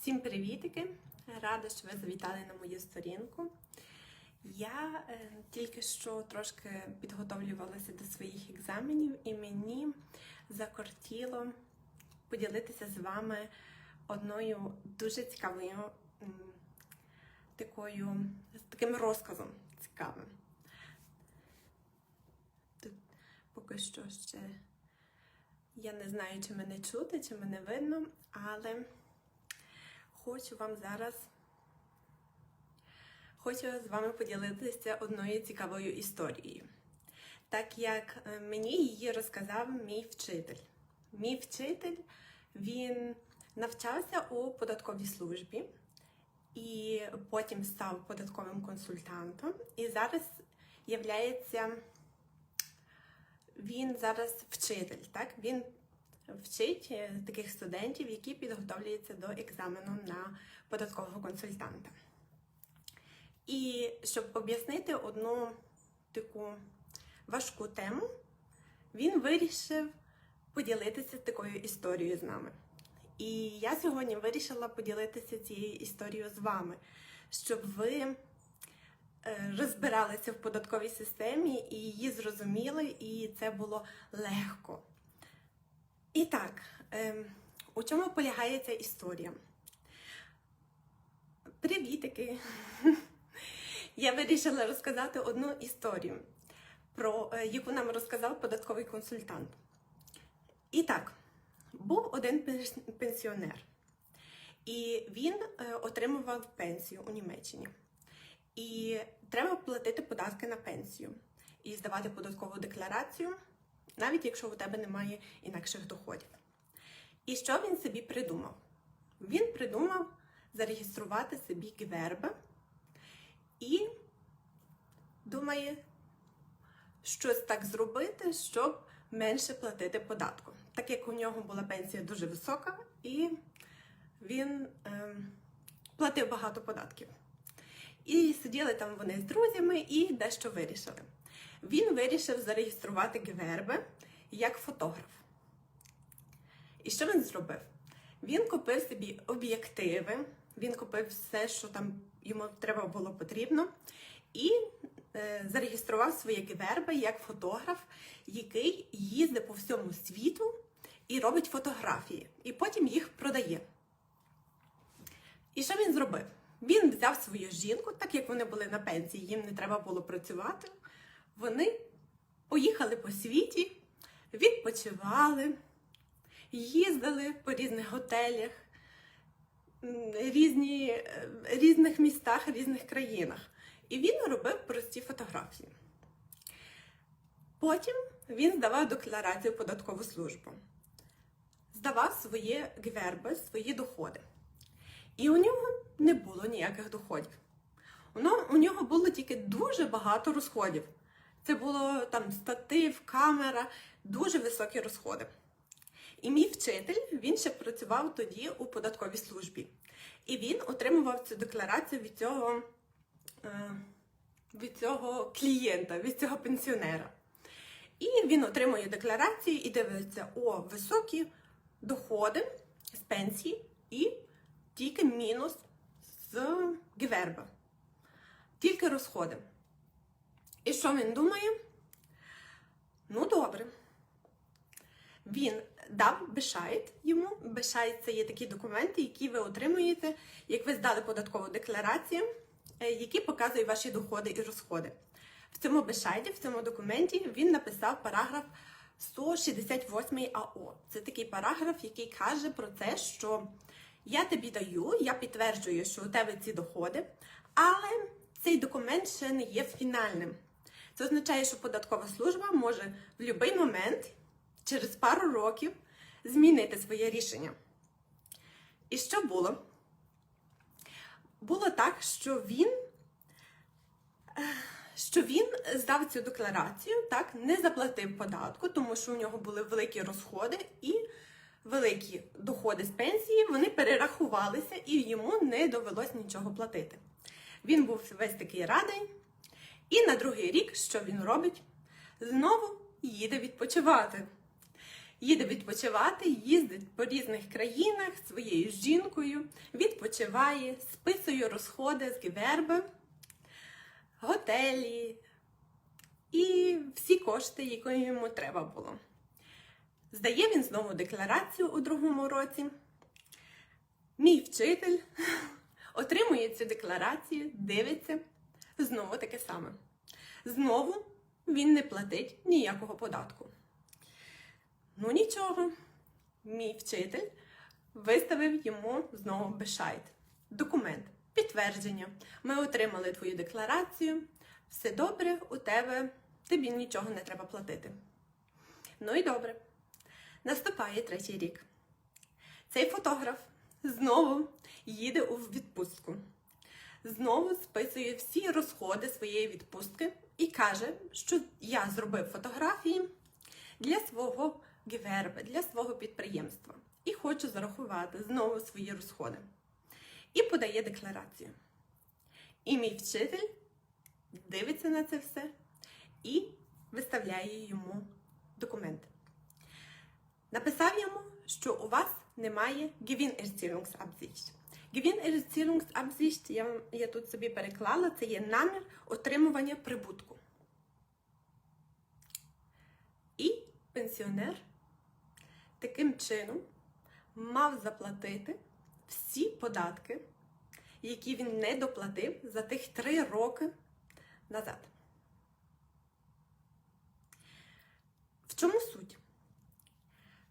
Всім привітики! Рада, що ви завітали на мою сторінку. Я е, тільки що трошки підготовлювалася до своїх екзаменів, і мені закортіло поділитися з вами одною дуже цікавою м, такою, таким розказом цікавим. Тут поки що ще я не знаю, чи мене чути, чи мене видно, але хочу вам зараз хочу з вами поділитися одною цікавою історією. Так як е, мені її розказав мій вчитель. Мій вчитель він навчався у податковій службі і потім став податковим консультантом. І зараз являється він зараз вчитель, так? Він вчить е, таких студентів, які підготовлюються до екзамену на податкового консультанта. І щоб об'яснити одну таку важку тему, він вирішив поділитися такою історією з нами. І я сьогодні вирішила поділитися цією історією з вами, щоб ви е, розбиралися в податковій системі і її зрозуміли, і це було легко. І так, ем, у чому полягає ця історія? Привітики! Я вирішила розказати одну історію, про е, яку нам розказав податковий консультант. І так, був один пенс- пенсіонер, і він е, отримував пенсію у Німеччині. І треба платити податки на пенсію і здавати податкову декларацію, навіть якщо у тебе немає інакших доходів. І що він собі придумав? Він придумав зареєструвати собі гверби і думає, щось так зробити, щоб менше платити податку. Так як у нього була пенсія дуже висока, і він ем, платив багато податків. І сиділи там вони з друзями і дещо вирішили. Він вирішив зареєструвати гверби як фотограф. І що він зробив? Він купив собі об'єктиви, він купив все, що там йому треба було потрібно, і е, зареєстрував своє гверби як фотограф, який їздить по всьому світу і робить фотографії, і потім їх продає. І що він зробив? Він взяв свою жінку, так як вони були на пенсії, їм не треба було працювати. Вони поїхали по світі, відпочивали, їздили по різних готелях, різні, е, різних містах, різних країнах. І він робив прості фотографії. Потім він здавав декларацію податкову службу, здавав свої гверби, свої доходи. І у нього не було ніяких доходів. У нього було тільки дуже багато розходів. Це було там статив, камера, дуже високі розходи. І мій вчитель він ще працював тоді у податковій службі. І він отримував цю декларацію від цього, е, від цього клієнта, від цього пенсіонера. І він отримує декларацію і дивиться, о, високі доходи з пенсії і тільки мінус з гверба. Тільки розходи. І що він думає? Ну, добре. Він дав бешайт йому. Бешайт це є такі документи, які ви отримуєте, як ви здали податкову декларацію, е, які показують ваші доходи і розходи. В цьому бешайті, в цьому документі, він написав параграф 168 АО. Це такий параграф, який каже про те, що я тобі даю, я підтверджую, що у тебе ці доходи, але цей документ ще не є фінальним. Це означає, що податкова служба може в будь-який момент, через пару років, змінити своє рішення. І що було? Було так, що він, е, що він здав цю декларацію, так, не заплатив податку, тому що у нього були великі розходи і великі доходи з пенсії, вони перерахувалися і йому не довелось нічого платити. Він був весь такий радий. І на другий рік, що він робить? Знову їде відпочивати. їде відпочивати, їздить по різних країнах своєю жінкою, відпочиває, списує розходи з гіверби, готелі і всі кошти, які йому треба було. Здає він знову декларацію у другому році. Мій вчитель отримує цю декларацію, дивиться, знову таке саме. Знову він не платить ніякого податку. Ну нічого, мій вчитель виставив йому знову бешайт. Документ, підтвердження. Ми отримали твою декларацію. Все добре, у тебе тобі нічого не треба платити. Ну і добре. Наступає третій рік. Цей фотограф знову їде у відпустку. Знову списує всі розходи своєї відпустки і каже, що я зробив фотографії для свого гіверби, для свого підприємства. І хочу зарахувати знову свої розходи. І подає декларацію. І мій вчитель дивиться на це все і виставляє йому документи. Написав йому, що у вас немає Gewinnerzielungsabsicht. Gewinnerzielungsabsicht, я, я тут собі переклала, це є намір отримування прибутку. І пенсіонер таким чином мав заплатити всі податки, які він не доплатив за тих три роки назад. В чому суть?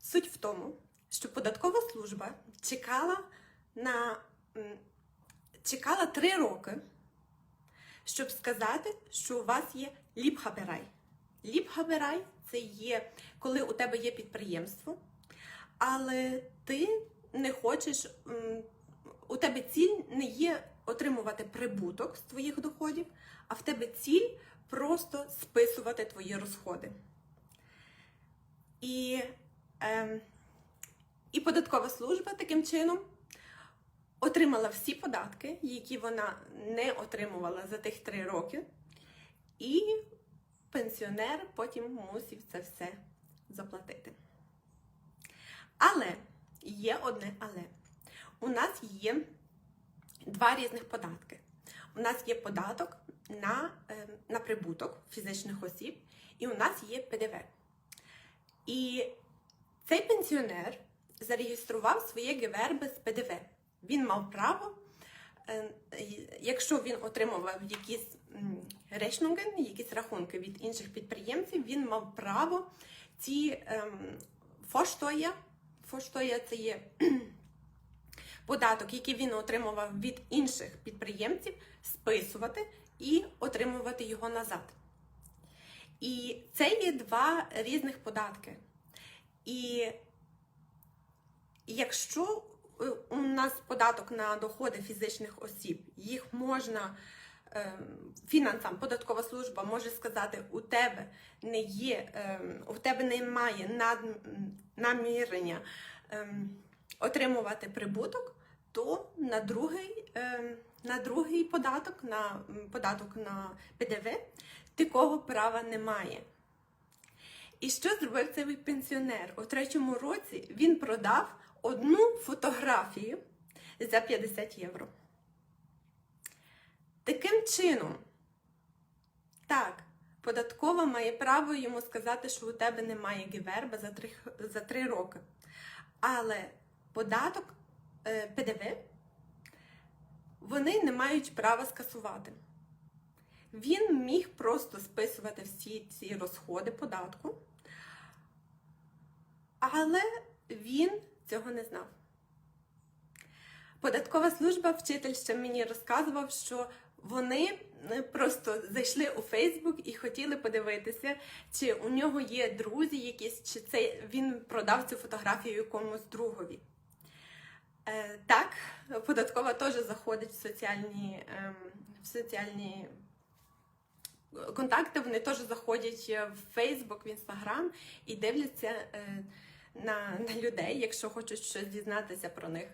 Суть в тому, що податкова служба чекала на чекала три роки, щоб сказати, що у вас є ліпхаберай. Ліпхаберай це є, коли у тебе є підприємство, але ти не хочеш, у тебе ціль не є отримувати прибуток з твоїх доходів, а в тебе ціль просто списувати твої розходи. І, ем, і податкова служба таким чином отримала всі податки, які вона не отримувала за тих три роки, і пенсіонер потім мусив це все заплатити. Але є одне але. У нас є два різних податки. У нас є податок на, е, на прибуток фізичних осіб, і у нас є ПДВ. І цей пенсіонер зареєстрував своє ГВР без ПДВ. Він мав право, е, якщо він отримував якісь м, решнунген, якісь рахунки від інших підприємців, він мав право ці ем, фоштоя, фоштоя це є податок, який він отримував від інших підприємців, списувати і отримувати його назад. І це є два різних податки. І якщо у нас податок на доходи фізичних осіб, їх можна ем, фінансам, податкова служба може сказати, у тебе не є, ем, у тебе немає над, намірення ем, отримувати прибуток, то на другий, ем, на другий податок, на податок на ПДВ, такого права немає. І що зробив цей пенсіонер? У третьому році він продав одну фотографію за 50 євро. Таким чином, так, податкова має право йому сказати, що у тебе немає гіверба за 3, за 3 роки. Але податок е, ПДВ вони не мають права скасувати. Він міг просто списувати всі ці розходи податку, але він цього не знав. Податкова служба, вчитель ще мені розказував, що вони е, просто зайшли у Фейсбук і хотіли подивитися, чи у нього є друзі якісь, чи це він продав цю фотографію якомусь другові. Е, так, податкова теж заходить в соціальні, ем, в соціальні контакти, вони теж заходять в Фейсбук, в Інстаграм і дивляться е, на, на людей, якщо хочуть щось дізнатися про них.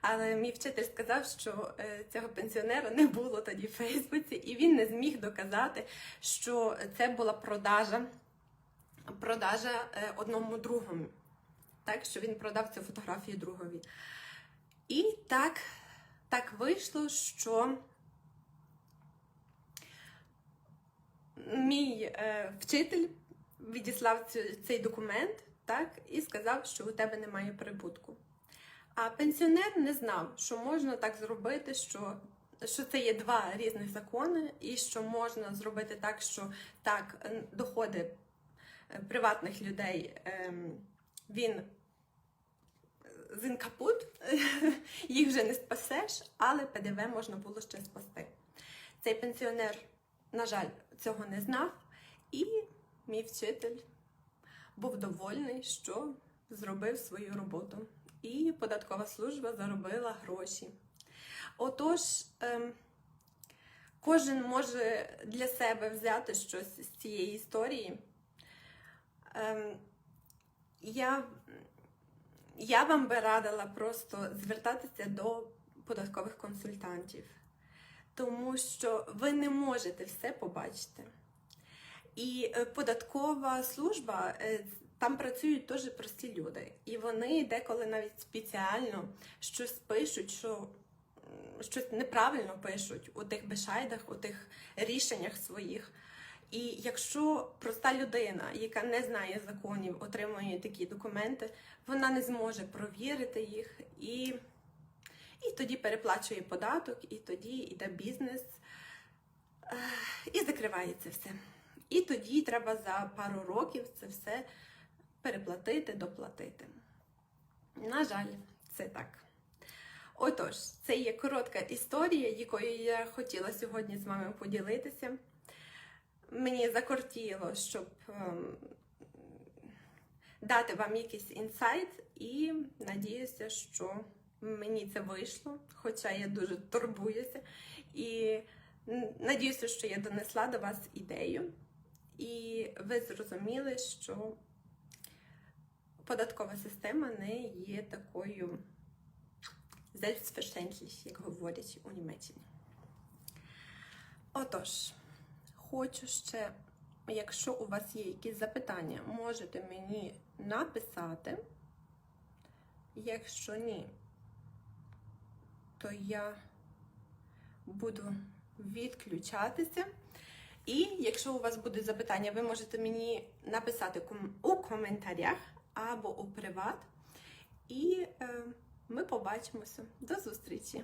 Але мій вчитель сказав, що е, цього пенсіонера не було тоді в Фейсбуці, і він не зміг доказати, що це була продажа, продажа е, одному другому. так що він продав цю фотографію другові. І так, так вийшло, що мій е, вчитель відіслав цю, цей документ так, і сказав, що у тебе немає прибутку. А пенсіонер не знав, що можна так зробити, що, що це є два різних закони, і що можна зробити так, що так, е, доходи е, приватних людей ем, він він капут, їх вже не спасеш, але ПДВ можна було ще спасти. Цей пенсіонер, на жаль, цього не знав, і мій вчитель був довольний, що зробив свою роботу. І податкова служба заробила гроші. Отож, ем, кожен може для себе взяти щось з цієї історії. Ем, я, я вам би радила просто звертатися до податкових консультантів, тому що ви не можете все побачити. І е, податкова служба е, там працюють дуже прості люди, і вони деколи навіть спеціально щось пишуть, що щось неправильно пишуть у тих бешайдах, у тих рішеннях своїх. І якщо проста людина, яка не знає законів, отримує такі документи, вона не зможе провірити їх і, і тоді переплачує податок, і тоді йде бізнес і закривається все. І тоді треба за пару років це все переплатити, доплатити. На жаль, це так. Отож, це є коротка історія, якою я хотіла сьогодні з вами поділитися. Мені закортіло, щоб ем, дати вам якийсь інсайт, і надіюся, що мені це вийшло, хоча я дуже турбуюся. І надіюся, що я донесла до вас ідею, і ви зрозуміли, що податкова система не є такою selbstverständlich, як говорять у Німеччині. Отож, хочу ще, якщо у вас є якісь запитання, можете мені написати. Якщо ні, то я буду відключатися. І якщо у вас будуть запитання, ви можете мені написати у коментарях або у приват. І е, ми побачимося. До зустрічі!